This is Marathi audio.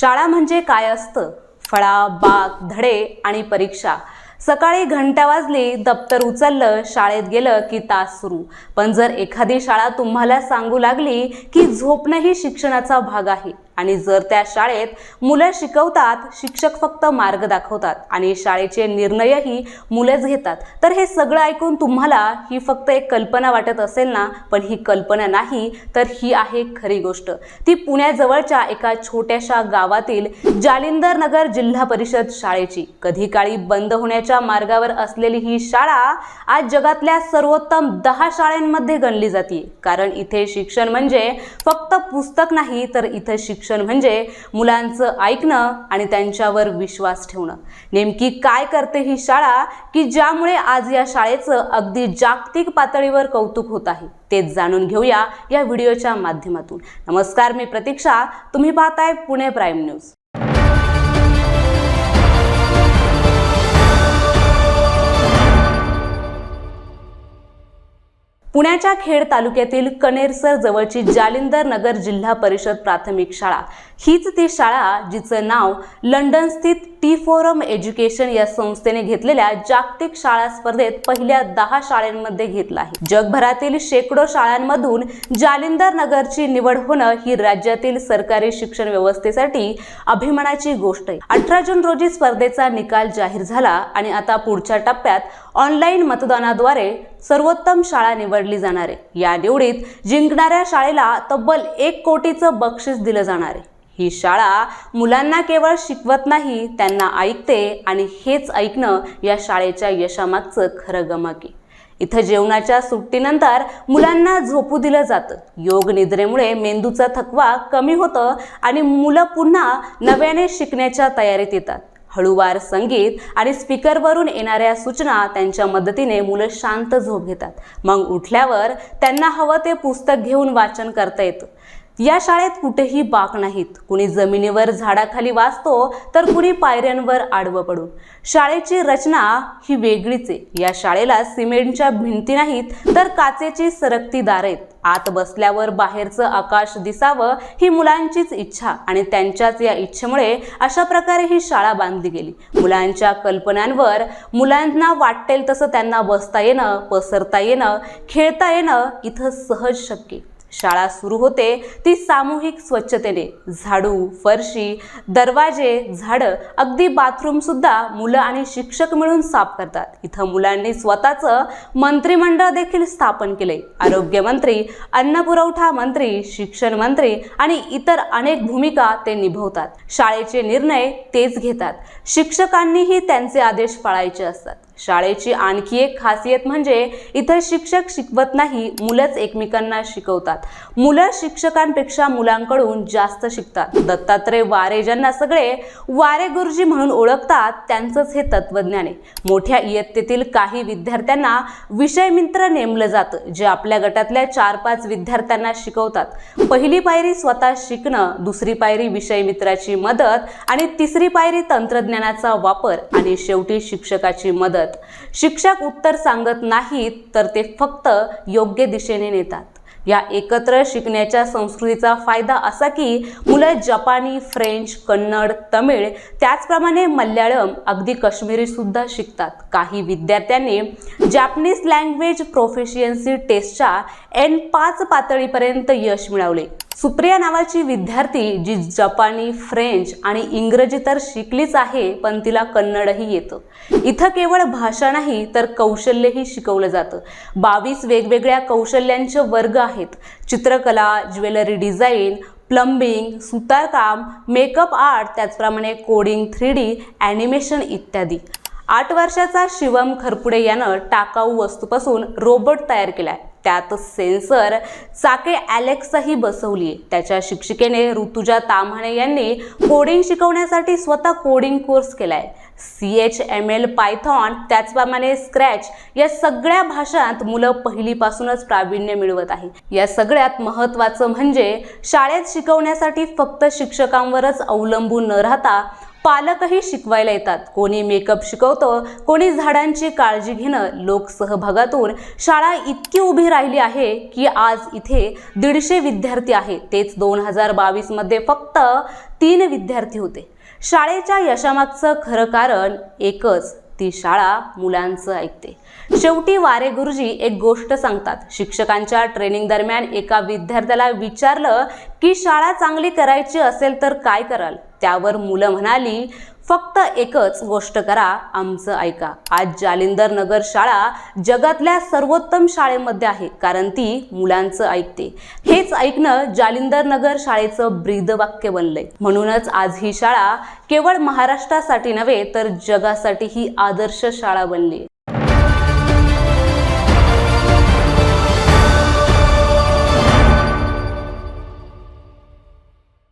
शाळा म्हणजे काय असतं? फळा बाग धडे आणि परीक्षा. सकाळी घंटा वाजली दप्तर उचललं शाळेत गेलं की तास सुरू. पण जर एखादी शाळा तुम्हाला सांगू लागली की झोपणं ही शिक्षणाचा भाग आहे आणि जर त्या शाळेत मुलं शिकवतात शिक्षक फक्त मार्ग दाखवतात आणि शाळेचे निर्णयही मुलंच घेतात तर हे सगळं ऐकून तुम्हाला ही फक्त एक कल्पना वाटत असेल ना? पण ही कल्पना नाही तर ही आहे खरी गोष्ट. ती पुण्याजवळच्या एका छोट्याशा गावातील जालिंदर नगर जिल्हा परिषद शाळेची. कधी काळी बंद होण्याच्या मार्गावर असलेली ही शाळा आज जगातल्या सर्वोत्तम दहा शाळांमध्ये गणली जाते. कारण इथे शिक्षण म्हणजे फक्त पुस्तक नाही तर इथं शिक्षण म्हणजे मुलांचं ऐकणं आणि त्यांच्यावर विश्वास ठेवणं. नेमकी काय करते ही शाळा? की ज्यामुळे आज या शाळेचं अगदी जागतिक पातळीवर कौतुक होत आहे तेच जाणून घेऊया या व्हिडिओच्या माध्यमातून. नमस्कार मी प्रतीक्षा. तुम्ही पाहताय पुणे प्राईम न्यूज. पुण्याच्या खेड तालुक्यातील कनेरसर जवळची जालिंदर नगर जिल्हा परिषद प्राथमिक शाळा. हीच ती शाळा जिचं नाव लंडन स्थित टी फोरम एज्युकेशन या संस्थेने घेतलेल्या जागतिक शाळा स्पर्धेत पहिल्या दहा शाळांमध्ये घेतलं आहे. जगभरातील शेकडो शाळांमधून जालिंदर नगरची निवड होणं ही राज्यातील सरकारी शिक्षण व्यवस्थेसाठी अभिमानाची गोष्ट आहे. अठरा जून रोजी स्पर्धेचा निकाल जाहीर झाला आणि आता पुढच्या टप्प्यात ऑनलाईन मतदानाद्वारे सर्वोत्तम शाळा निवडली जाणार आहे. या निवडीत जिंकणाऱ्या शाळेला तब्बल एक कोटीचं बक्षीस दिलं जाणार आहे. ही शाळा मुलांना केवळ शिकवत नाही त्यांना ऐकते आणि हेच ऐकणं या शाळेच्या यशामागचं खरं गमक आहे. इथं जेवणाच्या सुट्टीनंतर मुलांना झोपू दिलं जातं. योग निद्रेमुळे मेंदूचा थकवा कमी होतं आणि मुलं पुन्हा नव्याने शिकण्याच्या तयारीत येतात. हळूवार संगीत आणि स्पीकरवरून येणाऱ्या सूचना त्यांच्या मदतीने मुलं शांत झोप घेतात. मग उठल्यावर त्यांना हवं ते पुस्तक घेऊन वाचन करता येतं. या शाळेत कुठेही बाक नाहीत. कुणी जमिनीवर झाडाखाली वाचतो तर कुणी पायऱ्यांवर आडवं पडून. शाळेची रचना ही वेगळीच आहे. या शाळेला सिमेंटच्या भिंती नाहीत तर काचेची सरकती दार आहेत. आत बसल्यावर बाहेरचं आकाश दिसावं ही मुलांचीच इच्छा आणि त्यांच्याच या इच्छेमुळे अशा प्रकारे ही शाळा बांधली गेली. मुलांच्या कल्पनांवर मुलांना वाटेल तसं त्यांना बसता येणं पसरता येणं खेळता येणं इथं सहज शक्य शाळा सुरू होते. ती सामूहिक स्वच्छतेने झाडू फरशी दरवाजे झाडं अगदी बाथरूमसुद्धा मुलं आणि शिक्षक मिळून साफ करतात. इथं मुलांनी स्वतःचं मंत्रिमंडळ देखील स्थापन केले आरोग्यमंत्री अन्न पुरवठा मंत्री शिक्षण मंत्री आणि इतर अनेक भूमिका ते निभवतात. शाळेचे निर्णय तेच घेतात. शिक्षकांनीही त्यांचे आदेश पाळायचे असतात. शाळेची आणखी एक खासियत म्हणजे इथं शिक्षक शिकवत नाही मुलंच एकमेकांना शिकवतात. मुलं शिक्षकांपेक्षा मुलांकडून जास्त शिकतात. दत्तात्रय वारे ज्यांना सगळे वारे गुरुजी म्हणून ओळखतात त्यांचंच हे तत्वज्ञान आहे. मोठ्या इयत्तेतील काही विद्यार्थ्यांना विषय मित्र नेमलं जातं जे आपल्या गटातल्या चार पाच विद्यार्थ्यांना शिकवतात. पहिली पायरी स्वतः शिकणं दुसरी पायरी विषय मित्राची मदत आणि तिसरी पायरी तंत्रज्ञानाचा वापर आणि शेवटी शिक्षकाची मदत. शिक्षक उत्तर सांगत नाहीत तर ते फक्त योग्य दिशेने नेतात. या एकत्र शिकण्याच्या संस्कृतीचा फायदा असा की मुलं जपानी फ्रेंच कन्नड तमिळ त्याचप्रमाणे मल्याळम अगदी काश्मीरी सुद्धा शिकतात. काही विद्यार्थ्यांनी जॅपनीज लँग्वेज प्रोफिशियन्सी टेस्टच्या एन पाच पातळीपर्यंत यश मिळवले. सुप्रिया नावाची विद्यार्थी जी जपानी फ्रेंच आणि इंग्रजी तर शिकलीच आहे पण तिला कन्नडही येतं. इथं केवळ भाषा नाही तर कौशल्यही शिकवलं जातं. बावीस वेगवेगळ्या कौशल्यांचे वर्ग आहेत. चित्रकला ज्वेलरी डिझाईन प्लंबिंग सुतारकाम मेकअप आर्ट त्याचप्रमाणे कोडिंग थ्री डी ॲनिमेशन इत्यादी. आठ वर्षाचा शिवम खरपुडे यानं टाकाऊ वस्तूपासून रोबोट तयार केला आहे त्यात सेन्सर चाके ॲलेक्साही बसवली. आहे त्याच्या शिक्षिकेने ऋतुजा ताम्हाणे यांनी कोडिंग शिकवण्यासाठी स्वतः कोडिंग कोर्स केलाय. C H M L Python त्याचप्रमाणे स्क्रॅच या सगळ्या भाषांत मुलं पहिलीपासूनच प्रावीण्य मिळवत आहे. या सगळ्यात महत्त्वाचं म्हणजे शाळेत शिकवण्यासाठी फक्त शिक्षकांवरच अवलंबून न राहता पालकही शिकवायला येतात. कोणी मेकअप शिकवतं कोणी झाडांची काळजी घेणं लोकसहभागातून शाळा इतकी उभी राहिली आहे की आज इथे दीडशे विद्यार्थी आहेत. तेच दोन हजार बावीसमध्ये फक्त तीन विद्यार्थी होते. शाळेच्या यशामागचं खरं कारण एकच ती शाळा मुलांचं ऐकते. शेवटी वारे गुरुजी एक गोष्ट सांगतात. शिक्षकांच्या ट्रेनिंग दरम्यान एका विद्यार्थ्याला विचारलं की शाळा चांगली करायची असेल तर काय कराल? त्यावर मुलं म्हणाली फक्त एकच गोष्ट करा आमचं ऐका. आज जालिंदर नगर शाळा जगातल्या सर्वोत्तम शाळेमध्ये आहे कारण ती मुलांचं ऐकते. हेच ऐकणं जालिंदर नगर शाळेचं ब्रीदवाक्य बनलंय. म्हणूनच आज ही शाळा केवळ महाराष्ट्रासाठी नव्हे तर जगासाठी ही आदर्श शाळा बनली.